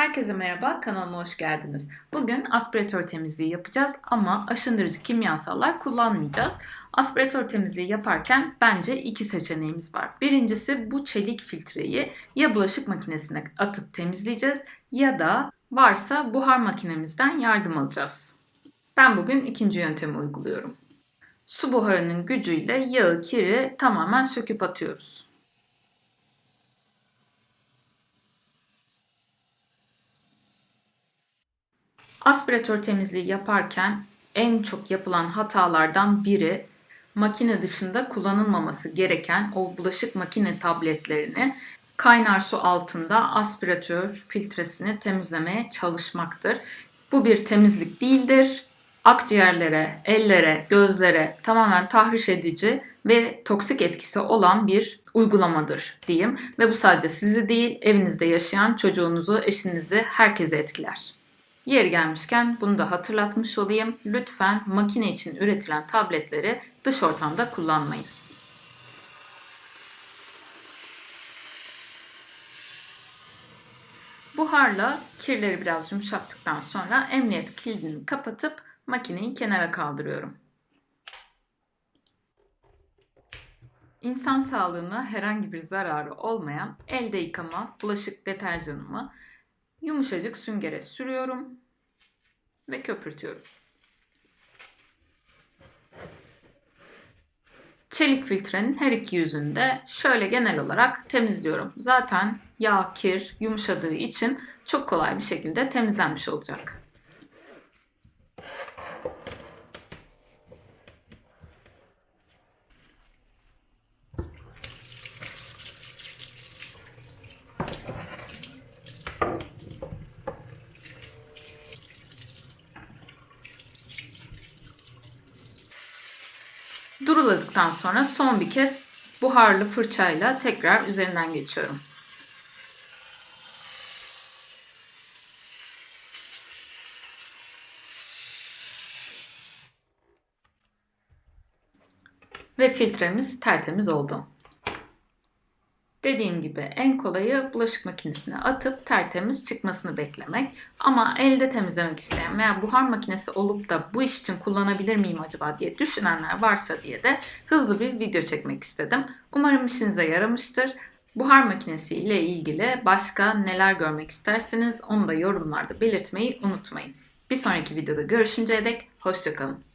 Herkese merhaba, kanalıma hoş geldiniz. Bugün aspiratör temizliği yapacağız ama aşındırıcı kimyasallar kullanmayacağız. Aspiratör temizliği yaparken bence iki seçeneğimiz var. Birincisi bu çelik filtreyi ya bulaşık makinesine atıp temizleyeceğiz ya da varsa buhar makinemizden yardım alacağız. Ben bugün ikinci yöntemi uyguluyorum. Su buharının gücüyle yağı, kiri tamamen söküp atıyoruz. Aspiratör temizliği yaparken en çok yapılan hatalardan biri makine dışında kullanılmaması gereken o bulaşık makine tabletlerini kaynar su altında aspiratör filtresini temizlemeye çalışmaktır. Bu bir temizlik değildir. Akciğerlere, ellere, gözlere tamamen tahriş edici ve toksik etkisi olan bir uygulamadır diyeyim. Ve bu sadece sizi değil, evinizde yaşayan çocuğunuzu, eşinizi, herkese etkiler. Yeri gelmişken bunu da hatırlatmış olayım. Lütfen makine için üretilen tabletleri dış ortamda kullanmayın. Buharla kirleri biraz yumuşattıktan sonra emniyet kilidini kapatıp makineyi kenara kaldırıyorum. İnsan sağlığına herhangi bir zararı olmayan elde yıkama bulaşık deterjanımı yumuşacık süngere sürüyorum ve köpürtüyorum. Çelik filtrenin her iki yüzünde şöyle genel olarak temizliyorum. Zaten yağ, kir yumuşadığı için çok kolay bir şekilde temizlenmiş olacak. Duruladıktan sonra son bir kez buharlı fırçayla tekrar üzerinden geçiyorum. Ve filtremiz tertemiz oldu. Dediğim gibi en kolayı bulaşık makinesine atıp tertemiz çıkmasını beklemek. Ama elde temizlemek isteyen veya buhar makinesi olup da bu iş için kullanabilir miyim acaba diye düşünenler varsa diye de hızlı bir video çekmek istedim. Umarım işinize yaramıştır. Buhar makinesi ile ilgili başka neler görmek isterseniz onu da yorumlarda belirtmeyi unutmayın. Bir sonraki videoda görüşünceye dek hoşçakalın.